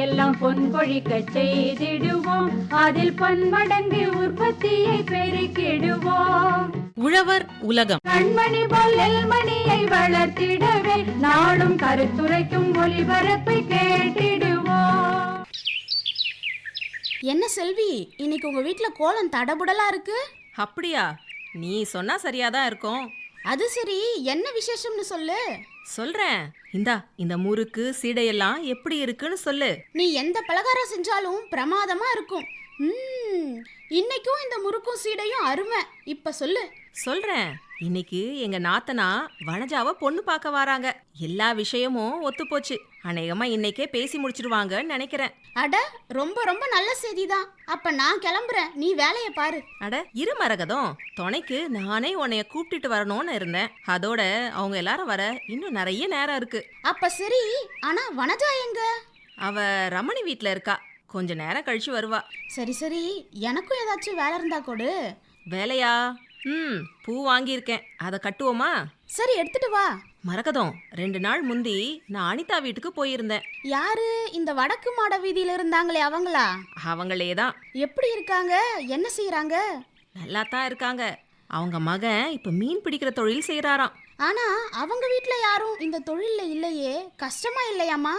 எல்லாம் பொன் கொழிக்க செய்திடுவோம். அதில் பன்மடங்கு உற்பத்தியை பெருக்கிடுவோம். உழவர் உலகம். கண்மணி போல் நெல்மணியை வளர்த்திடவே நாளும் கருத்துரைக்கும் ஒளிபரப்பை கேட்டிடுவோம். என்ன செல்வி இன்னைக்கு உங்க வீட்ல கோலம் தடபுடலா இருக்கு? அப்படியா? நீ சொன்னா சரியாதான் இருக்கும். அது சரி என்ன விசேஷம்னு சொல்லு. சொல்றேன். இந்தா இந்த முறுக்கு சீடையெல்லாம் எப்படி இருக்குன்னு சொல்லு. நீ எந்த பலகாரம் செஞ்சாலும் பிரமாதமா இருக்கும். ம்ம், இன்னைக்கும் இந்த முறுக்கும் சீடையும் அருமை. இப்ப சொல்லு. சொல்றேன். இன்னைக்கு எங்க நாத்தனா வனஜாவ பொண்ணு பார்க்க வராங்க. எல்லா விஷயமும் ஒத்துப்போச்சு. அநேகமா இன்னைக்கே பேசி முடிச்சிருவாங்கன்னு நினைக்கிறேன். அட ரொம்ப ரொம்ப நல்ல செய்திதான். அப்ப நான் கிளம்புறேன். நீ வேலையை பாரு. அட இரு மரகதம். துணைக்கு நானே உன்னைய கூப்பிட்டுட்டு வரணும்னு இருந்தேன். அதோட அவங்க எல்லாரும் வர இன்னும் நிறைய நேரம் இருக்கு. அப்ப சரி ஆனா வனஜா எங்க? அவ ரமணி வீட்ல இருக்கா. கொஞ்ச நேரம் கழிச்சு வருவா. சரி சரி. எனக்கும் ஏதாச்சும் வேலை இருந்தா கொடு. வேலையா? ம் பூ வாங்கியிருக்கேன். அதை கட்டுவோமா? சரி எடுத்துட்டு வா. மரகதம் ரெண்டு நாள் முந்தி நான் அனிதா வீட்டுக்கு போயிருந்தேன். யாரு? இந்த வடக்கு மாட வீதியில இருந்தாங்களே அவங்களா? அவங்களே தான் எப்படி இருக்காங்க? என்ன செய்யறாங்க நல்லா தான் இருக்காங்க. அவங்க மகன் இப்போ மீன் பிடிக்கிற தொழில் செய்கிறாராம் ஆனா அவங்க வீட்ல யாரும் இந்த தொழில்ல இல்லையே? கஷ்டமா இல்லையாமா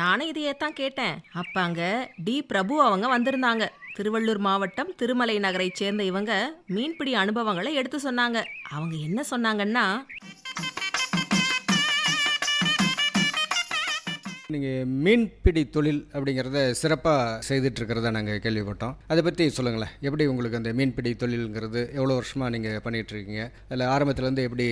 நானும் இதையே தான் கேட்டேன். அப்போ அங்கே டி. பிரபு அவங்க வந்திருந்தாங்க. திருவள்ளூர் மாவட்டம் திருமலை நகரைச் சேர்ந்த இவங்க மீன்பிடி அனுபவங்களை எடுத்து சொன்னாங்க. அவங்க என்ன சொன்னாங்கன்னா நீங்கள் மீன்பிடி தொழில் அப்படிங்கிறத சிறப்பாக செய்துட்ருக்கிறத நாங்கள் கேள்விப்பட்டோம். அதை பற்றி சொல்லுங்களேன். எப்படி உங்களுக்கு அந்த மீன்பிடி தொழிலுங்கிறது எவ்வளோ வருஷமாக நீங்கள் பண்ணிகிட்ருக்கீங்க அதில் ஆரம்பத்துலேருந்து எப்படி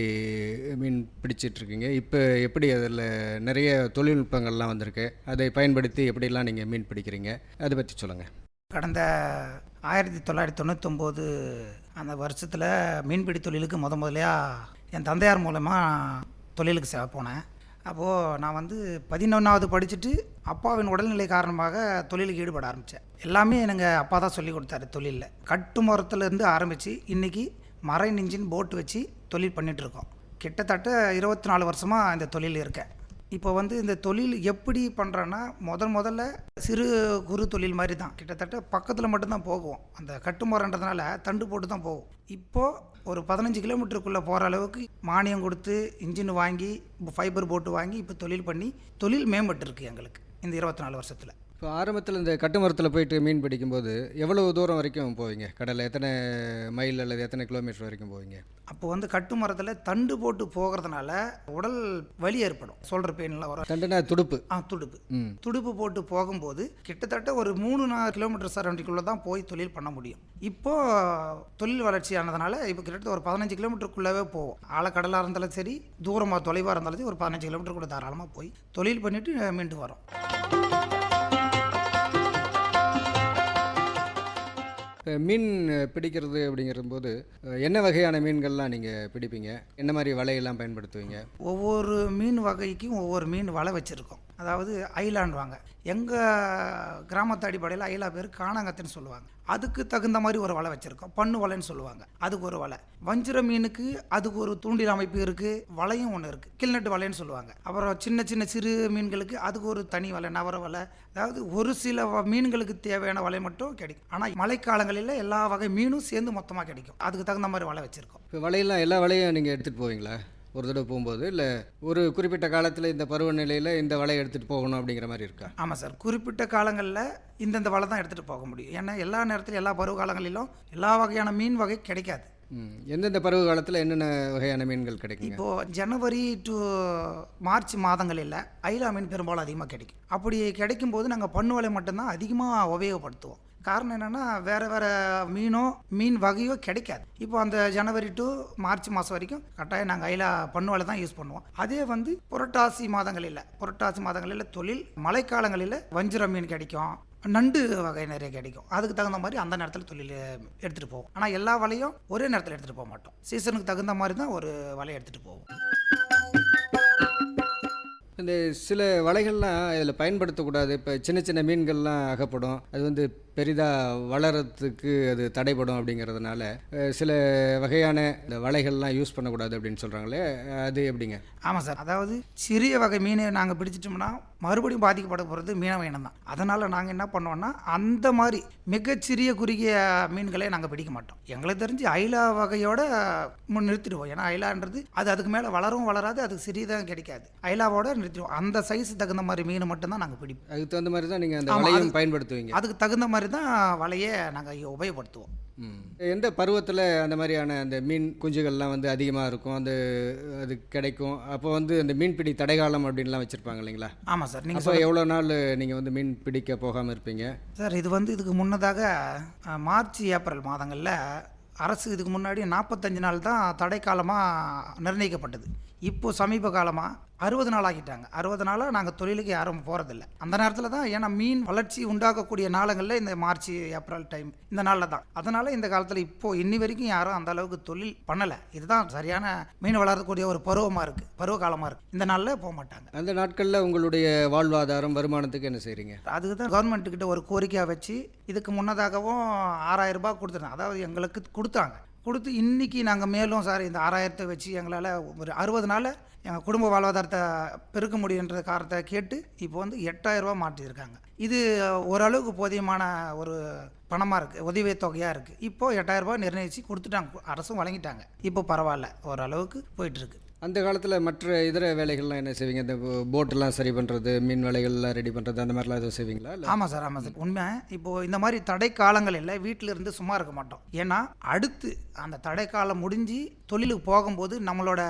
மீன் பிடிச்சிட்டு இருக்கீங்க இப்போ எப்படி அதில் நிறைய தொழில்நுட்பங்கள்லாம் வந்திருக்கு. அதை பயன்படுத்தி எப்படிலாம் நீங்கள் மீன் பிடிக்கிறீங்க? அதை பற்றி சொல்லுங்கள் கடந்த ஆயிரத்தி தொள்ளாயிரத்தி தொண்ணூத்தொம்போது அந்த வருஷத்தில் மீன்பிடி தொழிலுக்கு முத முதலையா என் தந்தையார் மூலமாக தொழிலுக்கு சேவை போனேன். அப்போது நான் வந்து பதினொன்றாவது படிச்சுட்டு அப்பாவின் உடல்நிலை காரணமாக தொழிலுக்கு ஈடுபட ஆரம்பித்தேன் எல்லாமே எனக்கு அப்பா தான் சொல்லி கொடுத்தாரு தொழிலில். கட்டு மரத்துலேருந்து ஆரம்பித்து இன்றைக்கி மரை நெஞ்சின் போட்டு வச்சு தொழில் பண்ணிகிட்ருக்கோம் கிட்டத்தட்ட இருபத்தி நாலு வருஷமாக இந்த தொழில் இருக்கேன். இப்போ வந்து இந்த தொழில் எப்படி பண்ணுறேன்னா முதல் முதல்ல சிறு குறு தொழில் மாதிரி தான். கிட்டத்தட்ட பக்கத்தில் மட்டும்தான் போகுவோம் அந்த கட்டுமரன்றதுனால தண்டு போட்டு தான் போகும். இப்போது ஒரு பதினஞ்சு கிலோமீட்டருக்குள்ளே போகிற அளவுக்கு மானியம் கொடுத்து இன்ஜின் வாங்கி ஃபைபர் போட்டு வாங்கி இப்போ தொழில் பண்ணி தொழில் மேம்பட்டுருக்கு எங்களுக்கு இந்த இருபத்தி நாலு வருஷத்தில். இப்போ ஆரம்பத்தில் இந்த கட்டுமரத்தில் போயிட்டு மீன் பிடிக்கும்போது எவ்வளோ தூரம் வரைக்கும் போவீங்க? கடலில் எத்தனை மைல் அல்லது எத்தனை கிலோமீட்டர் வரைக்கும் போவீங்க? அப்போ வந்து கட்டு மரத்தில் தண்டு போட்டு போகிறதுனால உடல் வலி ஏற்படும். சொல்கிற பெயின்லாம் வரும். தண்டுனா துடுப்பு. ஆ துடுப்பு. ம். துடுப்பு போட்டு போகும்போது கிட்டத்தட்ட ஒரு மூணு நாலு கிலோமீட்டர் சரௌண்டிங்குள்ளே தான் போய் தொழில் பண்ண முடியும். இப்போ தொழில் வளர்ச்சி ஆனதுனால இப்போ கிட்டத்தட்ட ஒரு பதினஞ்சு கிலோமீட்டருக்குள்ளவே போவோம். ஆழக்கடலாக இருந்தாலும் சரி தூரமாக தொலைவாக இருந்தாலும் சரி ஒரு பதினஞ்சு கிலோமீட்டர் கூட தாராளமாக போய் தொழில் பண்ணிவிட்டு மீண்டு வரோம். மீன் பிடிக்கிறது அப்படிங்கிறபோது என்ன வகையான மீன்கள்லாம் நீங்கள் பிடிப்பீங்க? என்ன மாதிரி வலையெல்லாம் பயன்படுத்துவீங்க? ஒவ்வொரு மீன் வகைக்கும் ஒவ்வொரு மீன் வலை வச்சுருக்கோம். அதாவது ஐலாண்டுவாங்க. எங்கள் கிராமத்து அடிப்படையில் ஐலா பேர் காணாங்கத்துன்னு சொல்லுவாங்க. அதுக்கு தகுந்த மாதிரி ஒரு வலை வச்சுருக்கோம். பண்ணு வலைன்னு சொல்லுவாங்க. அதுக்கு ஒரு வலை. வஞ்சிர மீனுக்கு அதுக்கு ஒரு தூண்டில் அமைப்பு இருக்குது வலையும் ஒன்று இருக்குது கில்நட்டு வலைன்னு சொல்லுவாங்க. அப்புறம் சின்ன சின்ன சிறு மீன்களுக்கு அதுக்கு ஒரு தனி வலை நவர வலை. அதாவது ஒரு சில வ- மீன்களுக்கு தேவையான வலை மட்டும் கிடைக்கும். ஆனால் மழைக்காலங்களில் எல்லா வகை மீனும் சேர்ந்து மொத்தமாக கிடைக்கும். அதுக்கு தகுந்த மாதிரி வலை வச்சுருக்கோம். இப்போ வலையெல்லாம் எல்லா வலையும் நீங்கள் எடுத்துகிட்டு போவீங்களா? ஒரு தடவை போகும்போது இல்லை ஒரு குறிப்பிட்ட காலத்தில் இந்த பருவநிலையில் இந்த வலையை எடுத்துகிட்டு போகணும் அப்படிங்கிற மாதிரி இருக்கா? ஆமாம் சார். குறிப்பிட்ட காலங்களில் இந்தந்த வலை தான் எடுத்துகிட்டு போக முடியும். ஏன்னா எல்லா நேரத்திலும் எல்லா பருவ காலங்களிலும் எல்லா வகையான மீன் வகை கிடைக்காது. எந்தெந்த பருவ காலத்தில் என்னென்ன வகையான மீன்கள் கிடைக்குங்க? இப்போது ஜனவரி டு மார்ச் மாதங்களில் ஐலா மீன் பெரும்பாலும் அதிகமாக கிடைக்கும். அப்படி கிடைக்கும் போது நாங்கள் பண்ணு வலை மட்டும்தான் அதிகமாக உபயோகப்படுத்துவோம். காரணம் என்னென்னா வேறு வேறு மீனோ மீன் வகையோ கிடைக்காது. இப்போ அந்த ஜனவரி டு மார்ச் மாதம் வரைக்கும் கட்டாயம் நாங்கள் ஐலா பண்ணுவால தான் யூஸ் பண்ணுவோம். அதே வந்து புரட்டாசி மாதங்களில் புரட்டாசி மாதங்களில் தொழில் மழைக்காலங்களில் வஞ்சிர மீன் கிடைக்கும் நண்டு வகை நிறைய கிடைக்கும். அதுக்கு தகுந்த மாதிரி அந்த நேரத்தில் தொழில் எடுத்துகிட்டு போவோம். ஆனால் எல்லா வலையும் ஒரே நேரத்தில் எடுத்துகிட்டு போக மாட்டோம். சீசனுக்கு தகுந்த மாதிரி தான் ஒரு வலையை எடுத்துகிட்டு போவோம். இந்த சில வலைகள்லாம் இதில் பயன்படுத்தக்கூடாது. இப்போ சின்ன சின்ன மீன்கள்லாம் அகப்படும். அது வந்து பெரிதாக வளரத்துக்கு அது தடைப்படும் அப்படிங்கிறதுனால சில வகையான இந்த வலைகள்லாம் யூஸ் பண்ணக்கூடாது அப்படின்னு சொல்கிறாங்களே அது எப்படிங்க? ஆமாம் சார். அதாவது சிறிய வகை மீனை நாங்கள் பிடிச்சிட்டோம்னா மறுபடியும் பாதிக்கப்பட போகிறது மீனவ இனம் தான் அதனால் நாங்கள் என்ன பண்ணுவோம்னா அந்த மாதிரி மிகச்சிறிய குறுகிய மீன்களை நாங்கள் பிடிக்க மாட்டோம். எங்களுக்கு தெரிஞ்சு ஐலா வகையோட முன் நிறுத்திடுவோம். ஏன்னா ஐலான்றது அது அதுக்கு மேலே வளரும் வளராது அதுக்கு சிறியதாக கிடைக்காது. ஐலாவோட நிறுத்திடுவோம். அந்த சைஸ் தகுந்த மாதிரி மீன் மட்டும்தான் நாங்கள் பிடிப்போம். அதுக்கு தகுந்த மாதிரி தான் நீங்கள் அந்த பயன்படுத்துவீங்க. அதுக்கு தகுந்த மாதிரி தான் வலையை நாங்கள் உபயோகப்படுத்துவோம். எந்த பருவத்தில் அந்த மாதிரியான அந்த மீன் குஞ்சுகள்லாம் வந்து அதிகமாக இருக்கும்? அந்த அது கிடைக்கும். அப்போ வந்து அந்த மீன்பிடி தடைகாலம் அப்படின்லாம் வச்சுருப்பாங்க இல்லைங்களா? ஆமாம் சார். நீங்கள் அப்போ எவ்வளோ நாள் நீங்கள் வந்து மீன் பிடிக்க போகாமல் இருப்பீங்க? சார் இது வந்து இதுக்கு முன்னதாக மார்ச் ஏப்ரல் மாதங்களில் அரசு இதுக்கு முன்னாடி நாற்பத்தஞ்சு நாள் தான் தடைக்காலமாக நிர்ணயிக்கப்பட்டது. இப்போ சமீப காலமாக அறுபது நாள் ஆக்கிட்டாங்க அறுபது நாளாக நாங்கள் தொழிலுக்கு யாரும் போகிறதில்ல அந்த நேரத்தில் தான் ஏன்னா மீன் வளர்ச்சி உண்டாக்கக்கூடிய நாளுங்களில் இந்த மார்ச் ஏப்ரல் டைம் இந்த நாளில் தான். அதனால் இந்த காலத்தில் இப்போது இன்னி வரைக்கும் யாரும் அந்த அளவுக்கு தொழில் பண்ணலை. இதுதான் சரியான மீன் வளரக்கூடிய ஒரு பருவமாக இருக்குது பருவ காலமாக இருக்குது இந்த நாளில் போக மாட்டாங்க. அந்த நாட்களில் உங்களுடைய வாழ்வாதாரம் வருமானத்துக்கு என்ன செய்கிறீங்க அதுக்கு தான் கவர்மெண்ட்டுக்கிட்ட ஒரு கோரிக்கையாக வச்சு இதுக்கு முன்னதாகவும் ஆறாயிரம் ரூபாய் கொடுத்துருந்தோம் அதாவது எங்களுக்கு கொடுத்தாங்க. கொடுத்து இன்னைக்கு நாங்கள் மேலும் சார் இந்த ஆறாயிரத்தை வச்சு எங்களால் ஒரு அறுபது நாளில் எங்கள் குடும்ப வாழ்வாதாரத்தை பெருக்க முடியுன்ற காரணத்தை கேட்டு இப்போ வந்து எட்டாயிரரூபா மாற்றியிருக்காங்க இது ஓரளவுக்கு போதியமான ஒரு பணமாக இருக்குது உதவித்தொகையாக இருக்குது இப்போது எட்டாயிரம் நிர்ணயித்து கொடுத்துட்டாங்க அரசும் வழங்கிட்டாங்க. இப்போ பரவாயில்ல ஓரளவுக்கு போயிட்டுருக்கு அந்த காலத்தில் மற்ற இதர வேலைகள்லாம் என்ன செய்வீங்க? இந்த போட்டெல்லாம் சரி பண்ணுறது மீன் வேலைகள்லாம் ரெடி பண்ணுறது அந்த மாதிரிலாம் எதுவும் செய்வீங்களா? ஆமாம் சார் ஆமாம் சார். உண்மை இப்போது இந்த மாதிரி தடை காலங்களில் வீட்டில் இருந்து சும்மா இருக்க மாட்டோம். ஏன்னா அடுத்து அந்த தடை காலம் முடிஞ்சு தொழிலுக்கு போகும்போது நம்மளோட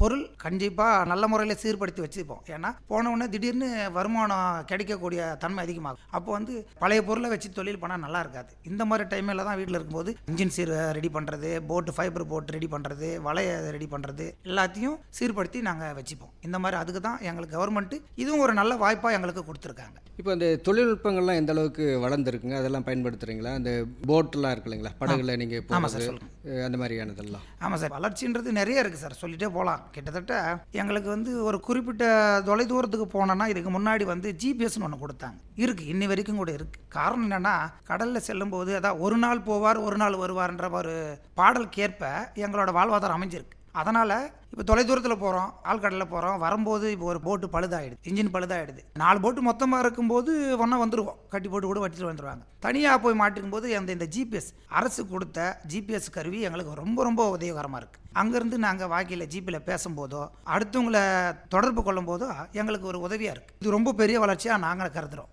பொருள் கண்டிப்பாக நல்ல முறையில் சீர்படுத்தி வச்சுப்போம். ஏன்னா போன உடனே திடீர்னு வருமானம் கிடைக்கக்கூடிய தன்மை அதிகமாகும். அப்போ வந்து பழைய பொருளை வச்சு தொழில் பண்ணால் நல்லா இருக்காது. இந்த மாதிரி டைமில் தான் வீட்டில் இருக்கும்போது இன்ஜின் சீர் ரெடி பண்ணுறது போட்டு ஃபைபர் போட்டு ரெடி பண்ணுறது வலையை ரெடி பண்ணுறது எல்லாத்தையும் சீர்படுத்தி நாங்கள் வச்சுப்போம். இந்த மாதிரி அதுக்கு தான் எங்களுக்கு கவர்மெண்ட்டு இதுவும் ஒரு நல்ல வாய்ப்பாக எங்களுக்கு கொடுத்துருக்காங்க. இப்போ இந்த தொழில்நுட்பங்கள்லாம் எந்த அளவுக்கு வளர்ந்துருக்குங்க? அதெல்லாம் பயன்படுத்துகிறீங்களா அந்த போட்லாம் இருக்கு இல்லைங்களா? படகுல நீங்கள் ஆமாம் சார். அந்த மாதிரியானதெல்லாம். ஆமாம் சார் வளர்ச்சின்றது நிறைய இருக்குது சார். சொல்லிட்டே போகலாம் கிட்டத்தட்ட எங்களுக்கு வந்து ஒரு குறிப்பிட்ட தொலைதூரத்துக்கு போனோன்னா இதுக்கு முன்னாடி வந்து ஜிபிஎஸ்னு ஒன்று கொடுத்தாங்க. இருக்குது இன்னி வரைக்கும் கூட இருக்குது காரணம் என்னென்னா கடலில் செல்லும்போது அதான் ஒரு நாள் போவார் ஒரு நாள் வருவார்ன்ற ஒரு பாடலுக்கேற்ப எங்களோட வாழ்வாதாரம் அமைஞ்சிருக்கு. அதனால் இப்போ தொலைதூரத்தில் போகிறோம் ஆழ்கடலில் போகிறோம் வரும்போது இப்போ ஒரு போட்டு பழுதாயிடுது இன்ஜின் பழுதாயிடுது. நாலு போட்டு மொத்தமாக இருக்கும்போது ஒன்றா வந்துடுவோம் கட்டி போட்டு கூட வட்டிட்டு வந்துடுவாங்க தனியாக போய் மாட்டிக்கும் போது அந்த இந்த ஜிபிஎஸ் அரசு கொடுத்த ஜிபிஎஸ் கருவி எங்களுக்கு ரொம்ப ரொம்ப உதவிகரமாக இருக்குது அங்கேருந்து நாங்கள் வாக்கியில் ஜிபியில் பேசும்போதோ அடுத்தவங்களை தொடர்பு கொள்ளும் போதோ எங்களுக்கு ஒரு உதவியாக இருக்குது இது ரொம்ப பெரிய வளர்ச்சியாக நாங்கள் கருதுகிறோம்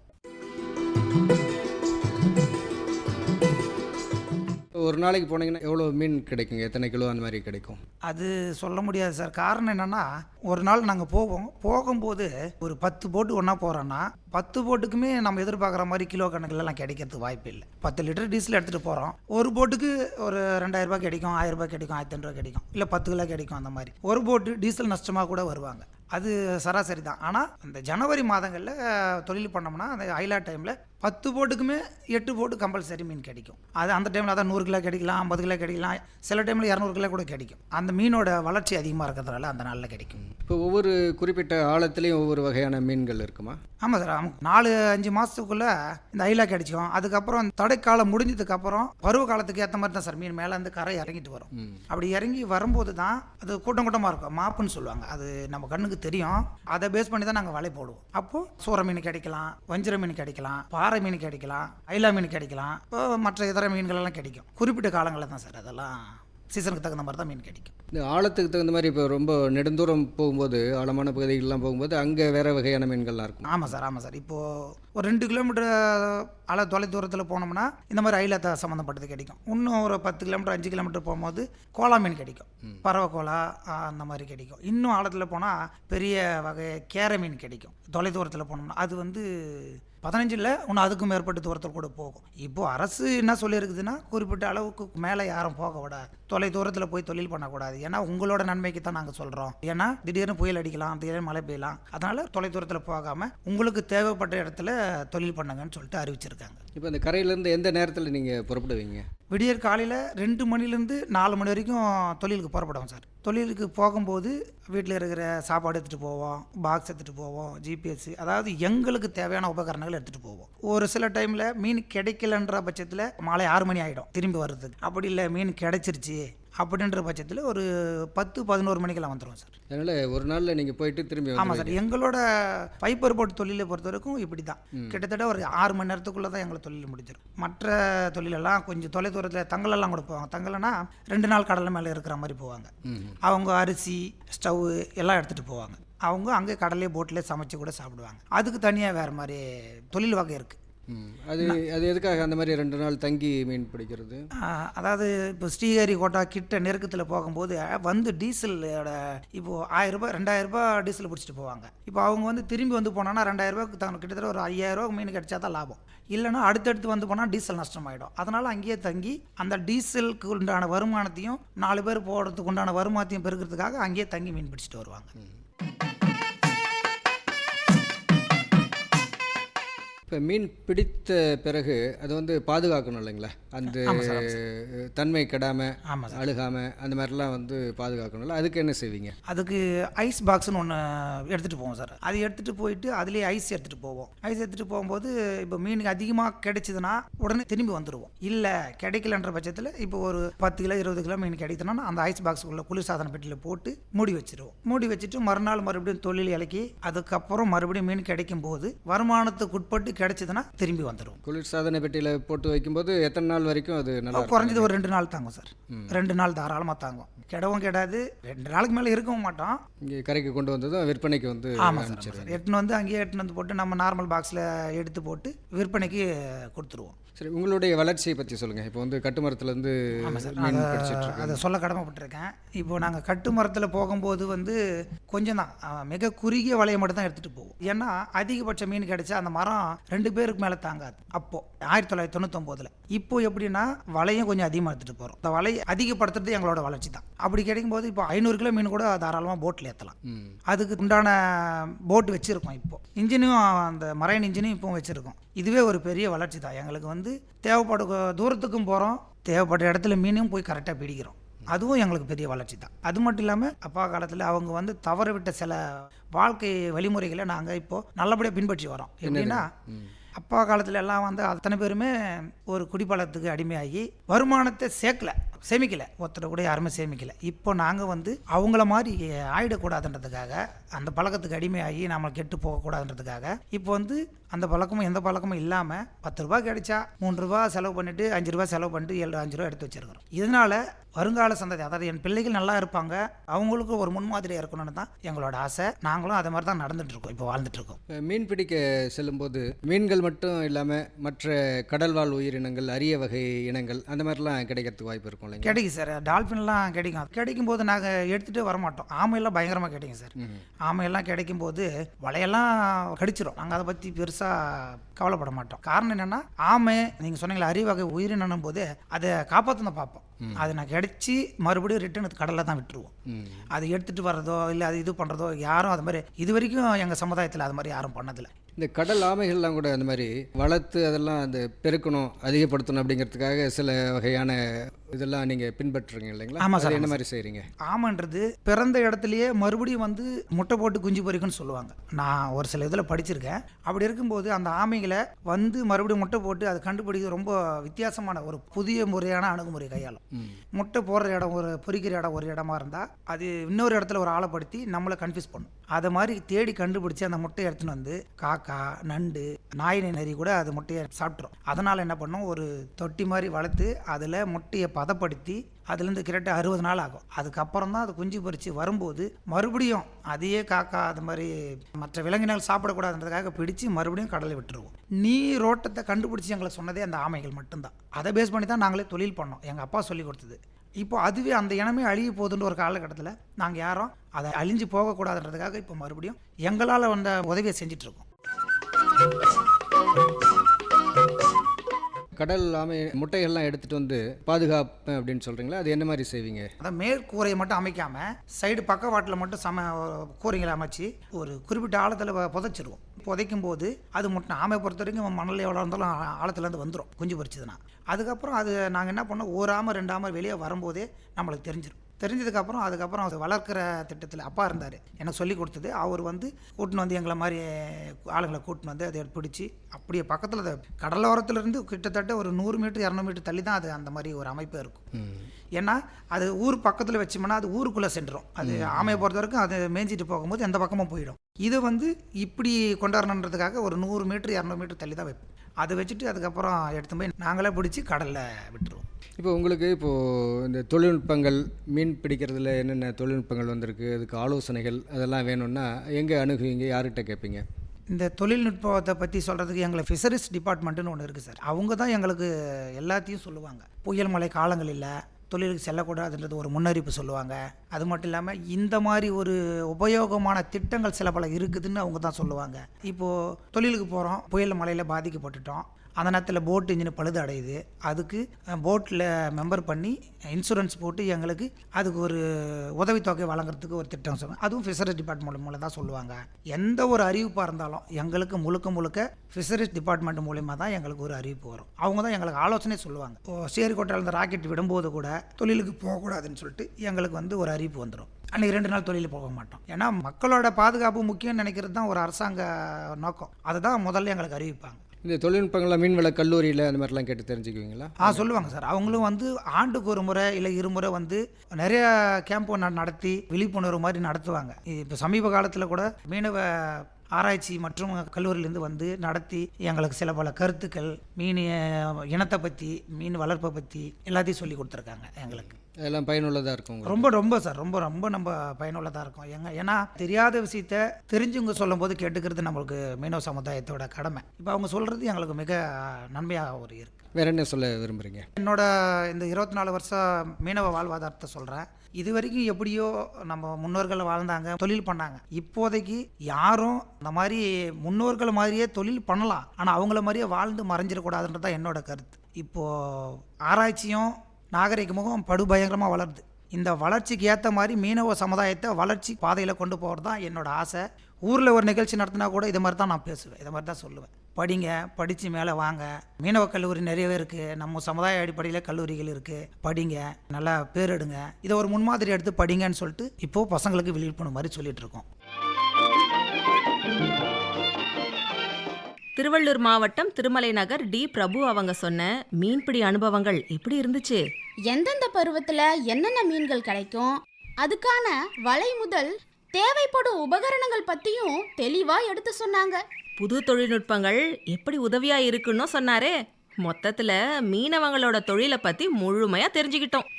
ஒரு நாளைக்கு போனீங்கன்னா எவ்வளோ மீன் கிடைக்குங்க? எத்தனை கிலோ அந்த மாதிரி கிடைக்கும்? அது சொல்ல முடியாது சார். காரணம் என்னென்னா ஒரு நாள் நாங்கள் போவோம். போகும்போது ஒரு பத்து போட்டு ஒன்றா போகிறோன்னா பத்து போட்டுக்குமே நம்ம எதிர்பார்க்குற மாதிரி கிலோ கணக்கிலலாம் கிடைக்கிறதுக்கு வாய்ப்பு இல்லை. பத்து லிட்டர் டீசல் எடுத்துகிட்டு போகிறோம் ஒரு போட்டுக்கு ஒரு ரெண்டாயிரம் கிடைக்கும் ஆயிரம் ரூபாய் கிடைக்கும் ஆயிரத்தி ரூபாய் கிடைக்கும். இல்லை பத்து கிலோ கிடைக்கும் அந்த மாதிரி. ஒரு போட்டு டீசல் நஷ்டமாக கூட வருவாங்க. அது சராசரி தான். ஆனால் அந்த ஜனவரி மாதங்களில் தொழில் பண்ணோம்னா அந்த ஐலா டைமில் பத்து போட்டுக்குமே எட்டு போட்டு கம்பல்சரி மீன் கிடைக்கும். அது அந்த டைமில் அதான் நூறு கிலோ கிடைக்கலாம் ஐம்பது கிலோ கிடைக்கலாம் சில டைமில் இரநூறு கிலோ கூட கிடைக்கும். அந்த மீனோட வளர்ச்சி அதிகமாக இருக்கிறதுனால அந்த நாளில் கிடைக்கும். இப்போ ஒவ்வொரு குறிப்பிட்ட ஆழத்துலேயும் ஒவ்வொரு வகையான மீன்கள் இருக்குமா? ஆமாம் சார் ஆமாம் நாலு அஞ்சு மாதத்துக்குள்ளே இந்த ஐலா கிடைக்கும் அதுக்கப்புறம் தடைக்காலம் முடிஞ்சதுக்கப்புறம் பருவ காலத்துக்கு ஏற்ற மாதிரி தான் சார் மீன். மேலே இருந்து கரை இறங்கிட்டு வரும். அப்படி இறங்கி வரும்போது தான் அது கூட்டம் கூட்டமாக இருக்கும். மாப்புன்னு சொல்லுவாங்க. அது நம்ம கண்ணுக்கு தெரியும். அதை பேஸ் பண்ணி தான் நாங்கள் வலை போடுவோம். அப்போது சூற மீன் கிடைக்கலாம் வஞ்சிர மீன் கிடைக்கலாம் பாறை மீன் கிடைக்கலாம் ஐலா மீன் கிடைக்கலாம் இப்போ மற்ற இதர மீன்கள் எல்லாம் கிடைக்கும். குறிப்பிட்ட காலங்களில் தான் சார் அதெல்லாம். சீசனுக்கு தகுந்த மாதிரி தான் மீன் கிடைக்கும். இந்த ஆழத்துக்கு தகுந்த மாதிரி இப்போ ரொம்ப நெடுந்தூரம் போகும்போது ஆழமான பகுதிகளெலாம் போகும்போது அங்கே வேறு வகையான மீன்கள்லாம் இருக்கும். ஆமாம் சார் ஆமாம் சார். இப்போது ஒரு ரெண்டு கிலோமீட்டர் அள தொலை தூரத்தில் போனோம்னா இந்த மாதிரி ஐலத்தை சம்மந்தப்பட்டது கிடைக்கும். இன்னும் ஒரு பத்து கிலோமீட்டர் அஞ்சு கிலோமீட்டர் போகும்போது கோலா மீன் கிடைக்கும். பறவை கோலா அந்த மாதிரி கிடைக்கும். இன்னும் ஆழத்தில் போனால் பெரிய வகை கேரை மீன் கிடைக்கும். தொலை தூரத்தில் போனோம்னா அது வந்து பதினஞ்சில் இன்னும் அதுக்கும் மேற்பட்ட தூரத்தில் கூட போகும். இப்போ அரசு என்ன சொல்லியிருக்குதுன்னா குறிப்பிட்ட அளவுக்கு மேலே யாரும் போக விடாது தொலை தூரத்தில் போய் தொழில் பண்ணக்கூடாது. ஏன்னா உங்களோட நன்மைக்கு தான் நாங்கள் சொல்கிறோம் ஏன்னா திடீர்னு புயல் அடிக்கலாம் திடீர்னு மழை பெய்யலாம். அதனால் தொலை தூரத்தில் போகாமல் உங்களுக்கு தேவைப்பட்ட இடத்துல தொழில் பண்ணுங்கன்னு சொல்லிட்டு அறிவிச்சிருக்காங்க. இப்போ அந்த கரையிலேருந்து எந்த நேரத்தில் நீங்கள் புறப்படுவீங்க? விடியற் காலையில் ரெண்டு மணிலேருந்து நாலு மணி வரைக்கும் தொழிலுக்கு புறப்படுவோம் சார். தொழிலுக்கு போகும்போது வீட்டில் இருக்கிற சாப்பாடு எடுத்துகிட்டு போவோம் பாக்ஸ் எடுத்துகிட்டு போவோம் ஜிபிஎஸ் அதாவது எங்களுக்கு தேவையான உபகரணங்கள் எடுத்துகிட்டு போவோம். ஒரு சில டைமில் மீன் கிடைக்கலன்ற பட்சத்தில் மாலை ஆறு மணி ஆகிடும் திரும்பி வர்றதுக்கு. அப்படி இல்லை மீன் கிடைச்சிருச்சு அப்படின்ற பட்சத்தில் ஒரு பத்து பதினோரு மணிக்கெல்லாம் வந்துடுவோம் சார். அதனால் ஒரு நாளில் நீங்கள் போயிட்டு திரும்பி ஆமாம் சார். எங்களோட பைப்பர் போட் தொழிலை பொறுத்த வரைக்கும் இப்படி தான் கிட்டத்தட்ட ஒரு ஆறு மணி நேரத்துக்குள்ளே தான் எங்களை தொழில் முடிஞ்சிடும் மற்ற தொழிலெல்லாம் கொஞ்சம் தொலை தூரத்தில் தங்கலெல்லாம் கூட போவாங்க. தங்கலைன்னா ரெண்டு நாள் கடல் மேலே இருக்கிற மாதிரி போவாங்க. அவங்க அரிசி ஸ்டவ் எல்லாம் எடுத்துகிட்டு போவாங்க. அவங்க அங்கே கடல்லே போட்டிலே சமைச்சு கூட சாப்பிடுவாங்க. அதுக்கு தனியாக வேறு மாதிரி தொழில் வகை இருக்குது. அது அது எதுக்காக அந்த மாதிரி ரெண்டு நாள் தங்கி மீன் பிடிக்கிறது? அதாவது இப்போ ஸ்ரீஹரிகோட்டா கிட்ட நெருக்கத்தில் போகும்போது வந்து டீசலோட இப்போது ரெண்டாயிரம் ரூபாய் டீசல் பிடிச்சிட்டு போவாங்க. இப்போ அவங்க வந்து திரும்பி வந்து போனோன்னா ரெண்டாயிரம் ரூபாய்க்கு தங்க கிட்டத்தட்ட ஒரு ஐயாயிரம் ரூபா மீன் கிடைச்சா தான் லாபம். இல்லைன்னா அடுத்தடுத்து வந்து போனால் டீசல் நஷ்டமாயிடும். அதனால் அங்கேயே தங்கி அந்த டீசலுக்கு உண்டான வருமானத்தையும் நாலு பேர் போடுறதுக்கு உண்டான வருமானத்தையும் பெருக்கிறதுக்காக அங்கேயே தங்கி மீன் பிடிச்சிட்டு வருவாங்க. இப்போ மீன் பிடித்த பிறகு அது வந்து பாதுகாக்கணும் இல்லைங்களா? அந்த தன்மை கெடாமல் அழுகாமல் அந்த மாதிரிலாம் வந்து பாதுகாக்கணும்ல அதுக்கு என்ன செய்வீங்க? அதுக்கு ஐஸ் பாக்ஸ்னு ஒன்று எடுத்துகிட்டு போவோம் சார். அது எடுத்துகிட்டு போயிட்டு அதுலேயே ஐஸ் எடுத்துகிட்டு போவோம். ஐஸ் எடுத்துகிட்டு போகும்போது இப்போ மீனுக்கு அதிகமாக கிடைச்சதுன்னா உடனே திரும்பி வந்துடுவோம் இல்லை கிடைக்கலன்ற பட்சத்தில் இப்போ ஒரு பத்து கிலோ இருபது கிலோ மீன் கிடைக்குதுன்னா அந்த ஐஸ் பாக்ஸுக்குள்ளே குளிர்சாதன பெட்டியில் போட்டு மூடி வச்சிருவோம். மூடி வச்சுட்டு மறுநாள் மறுபடியும் தொழில் இலக்கி அதுக்கப்புறம் மறுபடியும் மீன் கிடைக்கும் போது வருமானத்துக்கு உட்பட்டு கிடைச்சதுன்னா திரும்பி வந்துடுவோம் குளிர்சாதன பெட்டியில் போட்டு வைக்கும்போது எத்தனை நாள் வரைக்கும் அது நல்லா? குறைஞ்சது ஒரு ரெண்டு நாள் தாங்கும் சார். ரெண்டு நாள் தாராளமாக தாங்கும். கிடவும் கிடாது. ரெண்டு நாளுக்கு மேலே இருக்கவும் மாட்டோம். இங்கே கரைக்கு கொண்டு வந்ததும் விற்பனைக்கு வந்து ஆமாம் சார் எட்டுன்னு வந்து அங்கேயே எட்டுன்னு வந்து போட்டு நம்ம நார்மல் பாக்ஸில் எடுத்து போட்டு விற்பனைக்கு கொடுத்துருவோம். சரி உங்களுடைய வளர்ச்சியை பற்றி சொல்லுங்கள் இப்போ வந்து கட்டுமரத்துலேருந்து அதை சொல்ல கடமைப்பட்டிருக்கேன். இப்போ நாங்கள் கட்டு மரத்தில் போகும்போது வந்து கொஞ்சம் தான் மிக குறுகிய வலையை மட்டும் தான் எடுத்துகிட்டு போவோம். ஏன்னா அதிகபட்ச மீன் கிடைச்சா அந்த மரம் ரெண்டு பேருக்கு மேலே தாங்காது. அப்போது ஆயிரத்தி தொள்ளாயிரத்தி தொண்ணூத்தொம்போதில். இப்போ எப்படின்னா வலையும் கொஞ்சம் அதிகமாக எடுத்துகிட்டு போகிறோம் இந்த வலையை அதிகப்படுத்துறது எங்களோட வளர்ச்சி தான். அப்படி கிடைக்கும்போது இப்போ ஐநூறு கிலோ மீன் கூட தாராளமாக போட்டில் ஏற்றலாம் அதுக்கு உண்டான போட் வச்சுருக்கோம் இப்போ. இன்ஜினும் அந்த மரைன் இன்ஜினும் இப்போ வச்சுருக்கோம். இதுவே ஒரு பெரிய வளர்ச்சி தான். எங்களுக்கு வந்து தேவைப்பட தூரத்துக்கும் போகிறோம் தேவைப்பட்ட இடத்துல மீனும் போய் கரெக்டாக பிடிக்கிறோம். அதுவும் எங்களுக்கு பெரிய வளர்ச்சி தான். அது மட்டும் இல்லாமல் அப்பா காலத்தில் அவங்க வந்து தவற விட்ட சில வாழ்க்கை வழிமுறைகளை நாங்கள் இப்போது நல்லபடியாக பின்பற்றி வரோம். எப்படின்னா அப்பா காலத்துல எல்லாம் வந்து அத்தனை பேருமே ஒரு குடிப்பழத்துக்கு அடிமையாகி வருமானத்தை சேர்க்கல. சேமிக்கலை. ஒருத்தர் கூட யாருமே சேமிக்கலை. இப்போ நாங்கள் வந்து அவங்கள மாதிரி ஆயிடக்கூடாதுன்றதுக்காக அந்த பழக்கத்துக்கு அடிமையாகி நம்ம கெட்டு போகக்கூடாதுன்றதுக்காக இப்போ வந்து அந்த பழக்கமும் எந்த பழக்கமும் இல்லாமல் பத்து ரூபா கிடைச்சா மூணு ரூபா செலவு பண்ணிவிட்டு அஞ்சு ரூபா செலவு பண்ணிட்டு ஏழு அஞ்சு ரூபா எடுத்து வச்சிருக்கிறோம். இதனால் வருங்கால சந்ததி அதாவது என் பிள்ளைகள் நல்லா இருப்பாங்க அவங்களுக்கு ஒரு முன்மாதிரியாக இருக்கணும்னு தான் எங்களோட ஆசை. நாங்களும் அதே மாதிரி தான் நடந்துட்டுருக்கோம் இப்போ வாழ்ந்துட்டுருக்கோம் இப்போ மீன் பிடிக்க செல்லும்போது மீன்கள் மட்டும் இல்லாமல் மற்ற கடல்வாழ் உயிரினங்கள் அரிய வகை இனங்கள் அந்த மாதிரிலாம் கிடைக்கிறதுக்கு வாய்ப்பு இருக்கும் இல்லைங்க கிடைக்கும் சார். டால்ஃபின்லாம் கிடைக்கும் கிடைக்கும் போது நாங்கள் எடுத்துகிட்டே வர மாட்டோம் ஆமையெல்லாம் பயங்கரமாக கிடைக்கும் சார். ஆமையெல்லாம் கிடைக்கும் போது வலையெல்லாம் கடிச்சிரும். நாங்கள் அதை பற்றி பெருசாக கவலைப்பட மாட்டோம். காரணம் என்னென்னா ஆமை நீங்கள் சொன்னீங்களா அரிய வகை உயிரினம் போது அதை காப்பாற்றின பார்ப்போம் அது நான் கிடைச்சி மறுபடியும் ரிட்டர்ன் கடலில் தான் விட்டுருவோம். அது எடுத்துகிட்டு வர்றதோ இல்லை அது இது பண்ணுறதோ யாரும் அது மாதிரி இது வரைக்கும் எங்கள் சமுதாயத்தில் அது மாதிரி யாரும் பண்ணதில்லை. இந்த கடல் ஆமைகள்லாம் கூட அந்த மாதிரி வளர்த்து அதெல்லாம் அந்த பெருக்கணும் அதிகப்படுத்தணும் அப்படிங்கிறதுக்காக சில வகையான இதெல்லாம் நீங்கள் பின்பற்றுறீங்க இல்லைங்களா? ஆமாம் சார், என்ன மாதிரி செய்கிறீங்க ஆமன்றது பிறந்த இடத்துலயே மறுபடியும் வந்து முட்டை போட்டு குஞ்சு பொரிக்கும்னு சொல்லுவாங்க. நான் ஒரு சில இதில் படிச்சிருக்கேன். அப்படி இருக்கும்போது அந்த ஆமைகளை வந்து மறுபடியும் முட்டை போட்டு அதை கண்டுபிடிக்கிறது ரொம்ப வித்தியாசமான ஒரு புதிய முறையான அணுகுமுறை கையாளும். முட்டை போடுற இடம் ஒரு பொரிக்கிற இடம் ஒரு இடமா இருந்தால் அது இன்னொரு இடத்துல ஒரு ஆளைப்படுத்தி நம்மளை கன்ஃபியூஸ் பண்ணும். அதை மாதிரி தேடி கண்டுபிடிச்சி அந்த முட்டையை எடுத்துன்னு வந்து காக்கா நண்டு நாய் நரி கூட அது முட்டையை சாப்பிட்ரும் அதனால் என்ன பண்ணும்? ஒரு தொட்டி மாதிரி வளர்த்து அதில் முட்டையை பதப்படுத்தி அதுலேருந்து கிட்டத்தட்ட அறுபது நாள் ஆகும். அதுக்கப்புறம் தான் அது குஞ்சு பறித்து வரும்போது மறுபடியும் அதையே காக்கா அது மாதிரி மற்ற விலங்கினங்கள் சாப்பிடக்கூடாதுன்றதுக்காக பிடிச்சு மறுபடியும் கடலை விட்டுருவோம். நீரோட்டத்தை கண்டுபிடிச்சி எங்களை சொன்னதே அந்த ஆமைகள் மட்டும்தான். அதை பேஸ் பண்ணி தான் நாங்களே தொழில் பண்ணோம். எங்கள் அப்பா சொல்லி கொடுத்தது. இப்போ அதுவே அந்த இனமே அழிய போகுதுன்ற ஒரு காலகட்டத்தில் நாங்கள் யாரும் அதை அழிஞ்சு போகக்கூடாதுன்றதுக்காக இப்போ மறுபடியும் எங்களால் வந்த உதவியை செஞ்சிட்ருக்கோம் கடல் ஆமை முட்டைகள்லாம் எடுத்துகிட்டு வந்து பாதுகாப்பேன் அப்படின்னு சொல்கிறீங்களா அது என்ன மாதிரி செய்வீங்க? அதான் மேற்கூரையை மட்டும் அமைக்காமல் சைடு பக்கவாட்டில் மட்டும் சம கூரைங்களை அமைச்சு ஒரு குறிப்பிட்ட ஆழத்தில் புதைச்சிருவோம். புதைக்கும் போது அது முட்டை ஆமை பொறுத்த வரைக்கும் மணல் எவ்வளோ இருந்தாலும் ஆழத்துலேருந்து வந்துடும் குஞ்சு பறிச்சதுன்னா. அதுக்கப்புறம் அது நாங்கள் என்ன பண்ணோம் ஒரு ஆமை ரெண்டு ஆமை வெளியே வரும்போதே நம்மளுக்கு தெரிஞ்சிடும் தெரிஞ்சதுக்கப்புறம் அதுக்கப்புறம் அது வளர்க்குற திட்டத்தில் அப்பா இருந்தார். எனக்கு சொல்லி கொடுத்தது. அவர் வந்து கூட்டின்னு வந்து எங்களை மாதிரி ஆளுங்களை கூட்டின்னு வந்து அதை பிடிச்சி அப்படியே பக்கத்தில் அது கடலோரத்துலேருந்து கிட்டத்தட்ட ஒரு நூறு மீட்டர் இரநூறு மீட்டர் தள்ளி தான் அது அந்த மாதிரி ஒரு அமைப்பு இருக்கும். ஏன்னா அது ஊர் பக்கத்தில் வச்சோம்னா அது ஊருக்குள்ளே சென்றுரும். அது ஆமையை பொறுத்த வரைக்கும் அது மேய்ஞ்சிட்டு போகும்போது எந்த பக்கமும் போயிடும். இது வந்து இப்படி கொண்டாடணுன்றதுக்காக ஒரு நூறு மீட்டர் இரநூறு மீட்டர் தள்ளி தான் வைப்போம். அதை வச்சுட்டு அதுக்கப்புறம் எடுத்து போய் நாங்களே பிடிச்சி கடலில் விட்டுருவோம். இப்போ உங்களுக்கு இப்போது இந்த தொழில்நுட்பங்கள் மீன் பிடிக்கிறதுல என்னென்ன தொழில்நுட்பங்கள் வந்திருக்கு அதுக்கு ஆலோசனைகள் அதெல்லாம் வேணும்னா எங்கே அணுகுவீங்க யார்கிட்ட கேட்பீங்க? இந்த தொழில்நுட்பத்தை பற்றி சொல்கிறதுக்கு எங்களை ஃபிஷரிஸ் டிபார்ட்மெண்ட்டுன்னு ஒன்று இருக்குது சார் அவங்க தான் எங்களுக்கு எல்லாத்தையும் சொல்லுவாங்க. புயல் மழை காலங்களில் தொழிலுக்கு செல்லக்கூடாதுன்றது ஒரு முன்னறிவிப்பு சொல்லுவாங்க. அது மட்டும் இல்லாமல் இந்த மாதிரி ஒரு உபயோகமான திட்டங்கள் சில பல இருக்குதுன்னு அவங்க தான் சொல்லுவாங்க. இப்போது தொழிலுக்கு போகிறோம் புயல் மழையில் பாதிக்கப்பட்டுட்டோம். அந்த நேரத்தில் போட் இன்ஜின் பழுது அடையுது அதுக்கு போட்டில் மெம்பர் பண்ணி இன்சூரன்ஸ் போட்டு எங்களுக்கு அதுக்கு ஒரு உதவித்தொகை வழங்குறதுக்கு ஒரு திட்டம் சொல்லுவாங்க அதுவும் ஃபிஷரிஸ் டிபார்ட்மெண்ட் மூலம் தான் சொல்லுவாங்க. எந்த ஒரு அறிவிப்பாக இருந்தாலும் எங்களுக்கு முழுக்க முழுக்க ஃபிஷரிஸ் டிபார்ட்மெண்ட் மூலிமா தான் எங்களுக்கு ஒரு அறிவிப்பு வரும். அவங்க தான் எங்களுக்கு ஆலோசனை சொல்லுவாங்க. சேரிக்கோட்டையில் இந்த ராக்கெட் விடும்போது கூட தொழிலுக்கு போகக்கூடாதுன்னு சொல்லிட்டு எங்களுக்கு வந்து ஒரு அறிவிப்பு வந்துடும் அன்றைக்கி ரெண்டு நாள் தொழில் போக மாட்டோம். ஏன்னா மக்களோட பாதுகாப்பு முக்கியம்னு நினைக்கிறது தான் ஒரு அரசாங்க நோக்கம். அதுதான் முதல்ல எங்களுக்கு அறிவிப்பாங்க. இந்த தொழில்நுட்பங்கள்லாம் மீன்வள கல்லூரியில் அந்த மாதிரிலாம் கேட்டு தெரிஞ்சுக்குவீங்களா? ஆ சொல்லுவாங்க சார். அவங்களும் வந்து ஆண்டுக்கு ஒரு முறை இல்லை இருமுறை வந்து நிறைய கேம்ப் நடத்தி விழிப்புணர்வு மாதிரி நடத்துவாங்க. இப்போ சமீப காலத்தில் கூட மீனவ ஆராய்ச்சி மற்றும் கல்லூரியிலேருந்து வந்து நடத்தி எங்களுக்கு சில பல கருத்துக்கள் மீன் இனத்தை பற்றி மீன் வளர்ப்பை பற்றி எல்லாத்தையும் சொல்லி கொடுத்துருக்காங்க எங்களுக்கு. அதெல்லாம் பயனுள்ளதாக இருக்கும் ரொம்ப ரொம்ப சார். ரொம்ப ரொம்ப நம்ம பயனுள்ளதாக இருக்கும். எங்க ஏன்னா தெரியாத விஷயத்த தெரிஞ்சவங்க சொல்லும்போது கேட்டுக்கிறது நம்மளுக்கு மீனவ சமுதாயத்தோட கடமை. இப்போ அவங்க சொல்கிறது எங்களுக்கு மிக நன்மையாக ஒரு இருக்கு. வேற என்ன சொல்ல விரும்புகிறீங்க என்னோட இந்த இருபத்தி நாலு வருஷம் மீனவ வாழ்வாதாரத்தை சொல்கிறேன் இது வரைக்கும் எப்படியோ நம்ம முன்னோர்கள் வாழ்ந்தாங்க தொழில் பண்ணாங்க. இப்போதைக்கு யாரும் இந்த மாதிரி முன்னோர்கள் மாதிரியே தொழில் பண்ணலாம். ஆனால் அவங்கள மாதிரியே வாழ்ந்து மறைஞ்சிடக்கூடாதுன்றது தான் என்னோட கருத்து. இப்போது ஆராய்ச்சியும் நாகரிகமும் படுபயங்கரமாக வளருது. இந்த வளர்ச்சிக்கு ஏற்ற மாதிரி மீனவ சமுதாயத்தை வளர்ச்சி பாதையில் கொண்டு போகிறது தான் என்னோடய ஆசை. ஊரில் ஒரு நிகழ்ச்சி நடத்தினா கூட இது மாதிரி தான் நான் பேசுவேன். இதை மாதிரி தான் சொல்லுவேன். படிங்க படித்து மேலே வாங்க. மீனவ கல்லூரி நிறையவே இருக்குது நம்ம சமுதாய அடிப்படையில் கல்லூரிகள் இருக்குது படிங்க நல்லா பேர் எடுங்க. இதை ஒரு முன்மாதிரி எடுத்து படிங்கன்னு சொல்லிட்டு இப்போது பசங்களுக்கு விழிப்புணர்வு மாதிரி சொல்லிட்டு இருக்கோம். திருவள்ளூர் மாவட்டம் திருமலை நகர் டி. பிரபு அவங்க சொன்ன மீன்பிடி அனுபவங்கள் எப்படி இருந்துச்சு? எந்தெந்த பருவத்துல என்னென்ன மீன்கள் கிடைக்கும்? அதுக்கான வலை முதல் தேவைப்படும் உபகரணங்கள் பத்தியும் தெளிவா எடுத்து சொன்னாங்க. புது தொழில்நுட்பங்கள் எப்படி உதவியா இருக்குன்னு சொன்னாரே. மொத்தத்துல மீனவங்களோட தொழிலை பத்தி முழுமையா தெரிஞ்சுக்கிட்டோம்.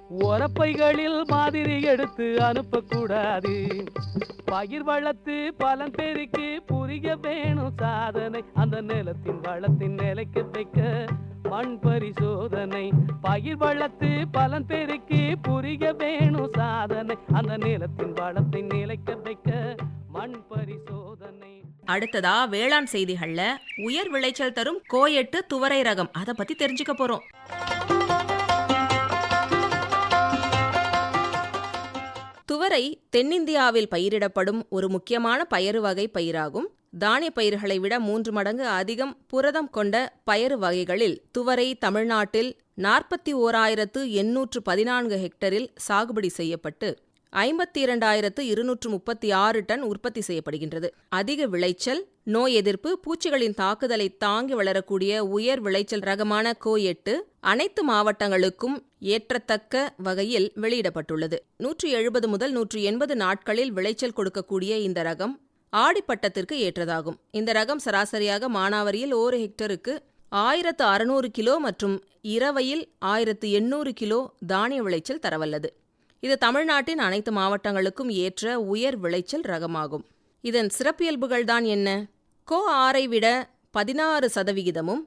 உரப்பைகளில் மாதிரி எடுத்து அனுப்பக்கூடாது. பயிர் வளர்த்து பலன் பெருக்கி புரிய வேணும் சாதனை. அந்த நிலத்தின் வளத்தின் நிலைக்கு வைக்க மண் பரிசோதனை. பயிர் வளர்த்து பலன் பெருக்கி புரிய வேணும் சாதனை. அந்த நிலத்தின் வளத்தின் நிலைக்க வைக்க மண் பரிசோதனை. அடுத்ததா வேளாண் செய்திகள்ல உயர் விளைச்சல் தரும் கோயெட்டு துவரை ரகம். அதை பத்தி தெரிஞ்சுக்க போறோம். துவரை தென்னிந்தியாவில் பயிரிடப்படும் ஒரு முக்கியமான பயறு வகை பயிராகும். தானிய பயிர்களை விட மூன்று மடங்கு அதிகம் புரதம் கொண்ட பயறு வகைகளில் துவரை தமிழ்நாட்டில் நாற்பத்தி ஓராயிரத்து எண்ணூற்று பதினான்கு ஹெக்டரில் சாகுபடி செய்யப்பட்டு ஐம்பத்தி இரண்டாயிரத்து இருநூற்று முப்பத்தி ஆறு டன் உற்பத்தி செய்யப்படுகின்றது. அதிக விளைச்சல் நோய் எதிர்ப்பு பூச்சிகளின் தாக்குதலை தாங்கி வளரக்கூடிய உயர் விளைச்சல் ரகமான கோ எட்டு அனைத்து மாவட்டங்களுக்கும் ஏற்றத்தக்க வகையில் வெளியிடப்பட்டுள்ளது. நூற்றி எழுபது முதல் நூற்றி எண்பது நாட்களில் விளைச்சல் கொடுக்கக்கூடிய இந்த ரகம் ஆடிப்பட்டத்திற்கு ஏற்றதாகும். இந்த ரகம் சராசரியாக மானாவரியில் ஒரு ஹெக்டருக்கு ஆயிரத்து அறுநூறு கிலோ மற்றும் இரவையில் ஆயிரத்து எண்ணூறு கிலோ தானிய விளைச்சல் தரவல்லது. இது தமிழ்நாட்டின் அனைத்து மாவட்டங்களுக்கும் ஏற்ற உயர் விளைச்சல் ரகமாகும். இதன் சிறப்பியல்புகள்தான் என்ன? கோ ஆறை விட பதினாறு சதவிகிதமும்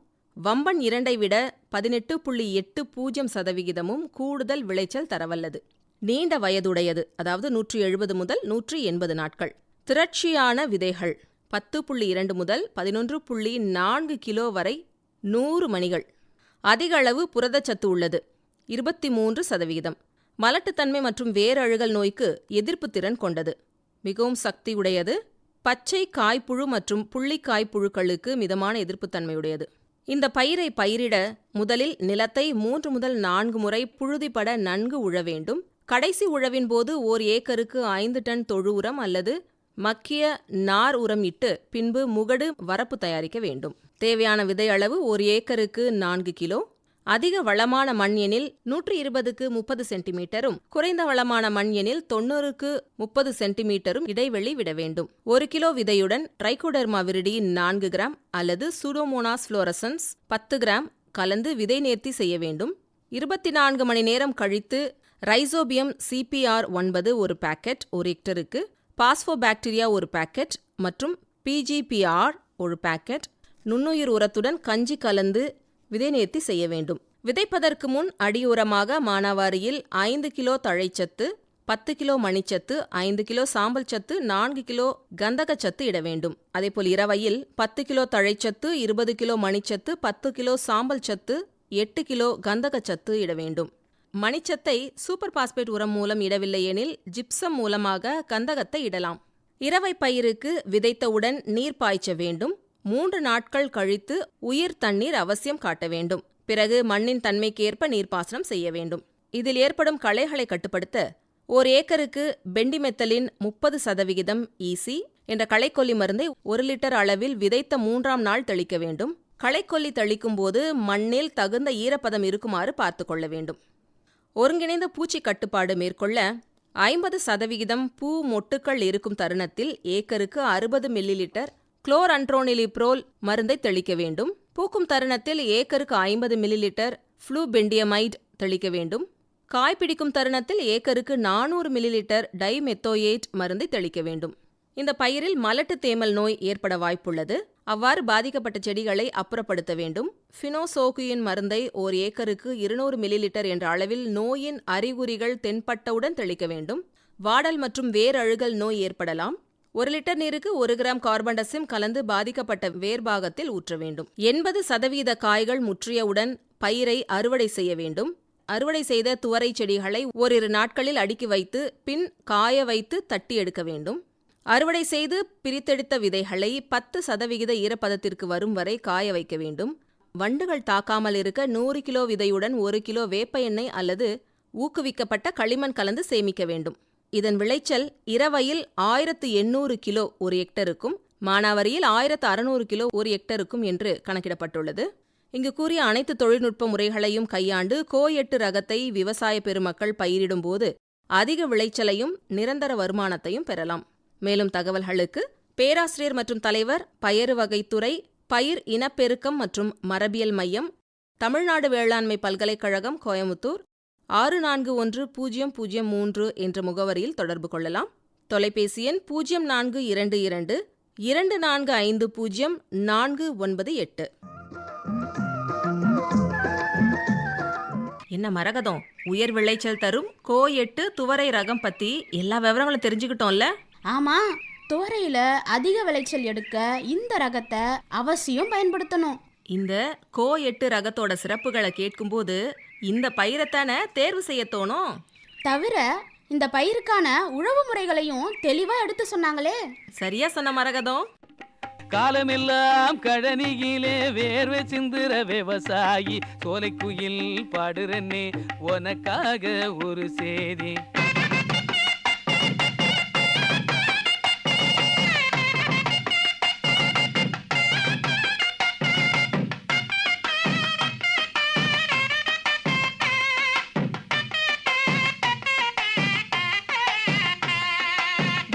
வம்பன் இரண்டை விட பதினெட்டு புள்ளி எட்டு பூஜ்ஜியம் சதவிகிதமும் கூடுதல் விளைச்சல் தரவல்லது. நீண்ட வயதுடையது அதாவது நூற்றி எழுபது முதல் நூற்றி எண்பது நாட்கள். திரட்சியான விதைகள் பத்து புள்ளி இரண்டு முதல் பதினொன்று புள்ளி நான்கு கிலோ வரை நூறு மணிகள். அதிக அளவு புரதச்சத்து உள்ளது இருபத்தி மூன்று சதவிகிதம். மலட்டுத்தன்மை மற்றும் வேரழுகல் நோய்க்கு எதிர்ப்பு திறன் கொண்டது. மிகவும் சக்தியுடையது. பச்சை காய்ப்புழு மற்றும் புள்ளிக்காய் காய்ப்புழுக்களுக்கு மிதமான எதிர்ப்புத்தன்மையுடையது இந்த பயிரை பயிரிட முதலில் நிலத்தை மூன்று முதல் நான்கு முறை புழுதிப்பட நன்கு உழ வேண்டும். கடைசி உழவின் போது ஓர் ஏக்கருக்கு ஐந்து டன் தொழு உரம் அல்லது மக்கிய நார் உரம் இட்டு பின்பு முகடு வரப்பு தயாரிக்க வேண்டும். தேவையான விதை அளவு ஒரு ஏக்கருக்கு நான்கு கிலோ. அதிக வளமான மண் எனில் நூற்றி இருபதுக்கு முப்பது சென்டிமீட்டரும் குறைந்த வளமான மண் எனில் தொண்ணூறுக்கு முப்பது சென்டிமீட்டரும் இடைவெளி விட வேண்டும். ஒரு கிலோ விதையுடன் ட்ரைகோடர்மா விரிடி நான்கு கிராம் அல்லது சூடோமோனாஸ் ஃப்ளோரசன்ஸ் பத்து கிராம் கலந்து விதை நேர்த்தி செய்ய வேண்டும். இருபத்தி நான்கு மணி நேரம் கழித்து ரைசோபியம் சிபிஆர் ஒன்பது ஒரு பாக்கெட் ஒரு ஹெக்டருக்கு பாஸ்போபாக்டீரியா ஒரு பாக்கெட் மற்றும் பிஜிபிஆர் ஒரு பாக்கெட். நுண்ணுயிர் உரத்துடன் கஞ்சி கலந்து விதைநேர்த்தி செய்ய வேண்டும். விதைப்பதற்கு முன் அடியுரமாக மானாவாரியில் ஐந்து கிலோ தழைச்சத்து பத்து கிலோ மணிச்சத்து ஐந்து கிலோ சாம்பல் சத்து நான்கு கிலோ கந்தகச்சத்து இட வேண்டும். அதேபோல் இரவையில் பத்து கிலோ தழைச்சத்து இருபது கிலோ மணிச்சத்து பத்து கிலோ சாம்பல் சத்து எட்டு கிலோ கந்தகச்சத்து இட வேண்டும். மணிச்சத்தை சூப்பர் பாஸ்பேட் உரம் மூலம் இடவில்லை எனில் ஜிப்சம் மூலமாக கந்தகத்தை இடலாம். இரவை பயிருக்கு விதைத்தவுடன் நீர் பாய்ச்ச வேண்டும். மூன்று நாட்கள் கழித்து உயிர் தண்ணீர் அவசியம் காட்ட வேண்டும். பிறகு மண்ணின் தன்மைக்கேற்ப நீர்ப்பாசனம் செய்ய வேண்டும். இதில் ஏற்படும் களைகளை கட்டுப்படுத்த ஓர் ஏக்கருக்கு பெண்டிமெத்தலின் முப்பது சதவிகிதம் ஈசி என்ற களைக்கொல்லி மருந்தை ஒரு லிட்டர் அளவில் விதைத்த மூன்றாம் நாள் தெளிக்க வேண்டும். களைக்கொல்லி தெளிக்கும் போது மண்ணில் தகுந்த ஈரப்பதம் இருக்குமாறு பார்த்து கொள்ள வேண்டும். ஒருங்கிணைந்த பூச்சி கட்டுப்பாடு மேற்கொள்ள ஐம்பது சதவிகிதம் பூ மொட்டுக்கள் இருக்கும் தருணத்தில் ஏக்கருக்கு அறுபது மில்லி லிட்டர் குளோரன்ட்ரோனிலிப்ரோல் மருந்தை தெளிக்க வேண்டும். பூக்கும் தருணத்தில் ஏக்கருக்கு ஐம்பது மில்லிலிட்டர் ஃப்ளூபெண்டியமைட் தெளிக்க வேண்டும். காய் பிடிக்கும் தருணத்தில் ஏக்கருக்கு நானூறு மில்லிலிட்டர் டைமெத்தோயேட் மருந்தை தெளிக்க வேண்டும். இந்த பயிரில் மலட்டு தேமல் நோய் ஏற்பட வாய்ப்புள்ளது. அவ்வாறு பாதிக்கப்பட்ட செடிகளை அப்புறப்படுத்த வேண்டும். ஃபினோசோகுயின் மருந்தை ஓர் ஏக்கருக்கு இருநூறு மில்லிலிட்டர் என்ற அளவில் நோயின் அறிகுறிகள் தென்பட்டவுடன் தெளிக்க வேண்டும். வாடல் மற்றும் வேரழுகல் நோய் ஏற்படலாம். ஒரு லிட்டர் நீருக்கு ஒரு கிராம் கார்பன்டசிம் கலந்து பாதிக்கப்பட்ட வேர்பாகத்தில் ஊற்ற வேண்டும். எண்பது சதவீத காய்கள் முற்றியவுடன் பயிரை அறுவடை செய்ய வேண்டும். அறுவடை செய்த துவரை செடிகளை ஓரிரு நாட்களில் அடுக்கி வைத்து பின் காய வைத்து தட்டி எடுக்க வேண்டும். அறுவடை செய்து பிரித்தெடுத்த விதைகளை பத்து சதவிகித ஈரப்பதத்திற்கு வரும் வரை காய வைக்க வேண்டும். வண்டுகள் தாக்காமல் இருக்க நூறு கிலோ விதையுடன் ஒரு கிலோ வேப்ப எண்ணெய் அல்லது ஊக்குவிக்கப்பட்ட களிமண் கலந்து சேமிக்க வேண்டும். இதன் விளைச்சல் இரவையில் ஆயிரத்து எண்ணூறு கிலோ ஒரு ஹெக்டருக்கும் மானாவரியில் ஆயிரத்து அறுநூறு கிலோ ஒரு ஹெக்டருக்கும் என்று கணக்கிடப்பட்டுள்ளது. இங்கு கூறிய அனைத்து தொழில்நுட்ப முறைகளையும் கையாண்டு கோ எட்டு ரகத்தை விவசாய பெருமக்கள் பயிரிடும்போது அதிக விளைச்சலையும் நிரந்தர வருமானத்தையும் பெறலாம். மேலும் தகவல்களுக்கு பேராசிரியர் மற்றும் தலைவர் பயறு வகைத்துறை பயிர் இனப்பெருக்கம் மற்றும் மரபியல் மையம் தமிழ்நாடு வேளாண்மை பல்கலைக்கழகம் கோயமுத்தூர் ஆறு நான்கு ஒன்று பூஜ்ஜியம் பூஜ்ஜியம் மூன்று என்ற முகவரியில் தொடர்பு கொள்ளலாம். தொலைபேசி எண் பூஜ்ஜியம் நான்கு இரண்டு இரண்டு இரண்டு நான்கு ஐந்து பூஜ்ஜியம் நான்கு ஒன்பது எட்டு. என்ன மரகதம்? உயர் விளைச்சல் தரும் கோ எட்டு துவரை ரகம் பத்தி எல்லா விவரங்களும் தெரிஞ்சுக்கிட்டோம்ல? ஆமா துவரையில அதிக விளைச்சல் எடுக்க இந்த ரகத்தை அவசியம் பயன்படுத்தணும். இந்த கோ எட்டு ரகத்தோட சிறப்புகளை கேட்கும்போது இந்த பயிரைத்தானே தேர்வு செய்ய தோணும்? தவிர இந்த பயிருக்கான உழவு முறைகளையும் தெளிவா எடுத்து சொன்னாங்களே. சரியா சொன்ன மரகதம். காலமெல்லாம் கழனியிலே வேர்வை சிந்துற விவசாயி சோலைக்குயில் பாடுறனே உனக்காக ஒரு செய்தி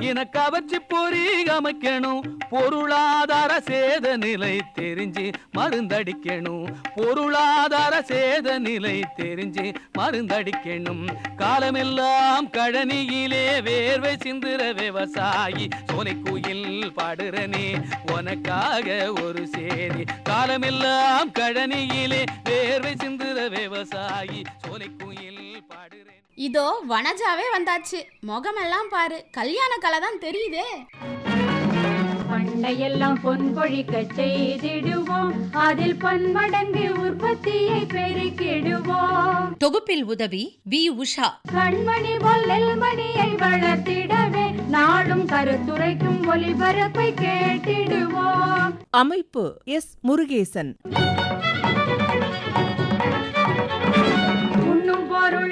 எனக்கு கவர்ச்சி பொறி அமைக்கணும் பொருளாதார சேத நிலை தெரிஞ்சு மருந்தடிக்கணும். பொருளாதார சேத நிலை தெரிஞ்சு மருந்தடிக்கணும். காலமெல்லாம் கழனியிலே வேர்வை சிந்துற விவசாயி சோலை குயில் பாடுறனே உனக்காக ஒரு சேதி. காலமெல்லாம் கழனியிலே வேர்வை சிந்துற விவசாயி சோலை குயில் பாடுறேன். இதோ வனஜாவே வந்தாச்சு. முகமெல்லாம் பாரு. கல்யாண கலை தான் தெரியுதே. பண்டையெல்லாம் பொன் கொழிக்க செய்திடுவோம். அதில் பன்மடங்கு உற்பத்தியை பெருக்கிடுவோம். தொகுப்பில் உதவி வி. உஷா. கண்மணி மணியை வளர்த்திடவே நாடும் கருத்துரைக்கும் ஒலிபரப்பை கேட்டிடுவோம். அமைப்பு எஸ். முருகேசன். உண்ணும் பொருள்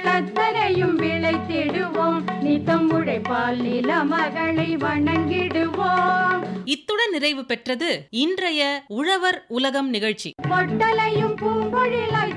நித்தம் உழைப்பால் நில மகளை வணங்கிடுவோம். இத்துடன் நிறைவு பெற்றது இன்றைய உழவர் உலகம் நிகழ்ச்சி. பொட்டலையும் பூங்கொழிலாய்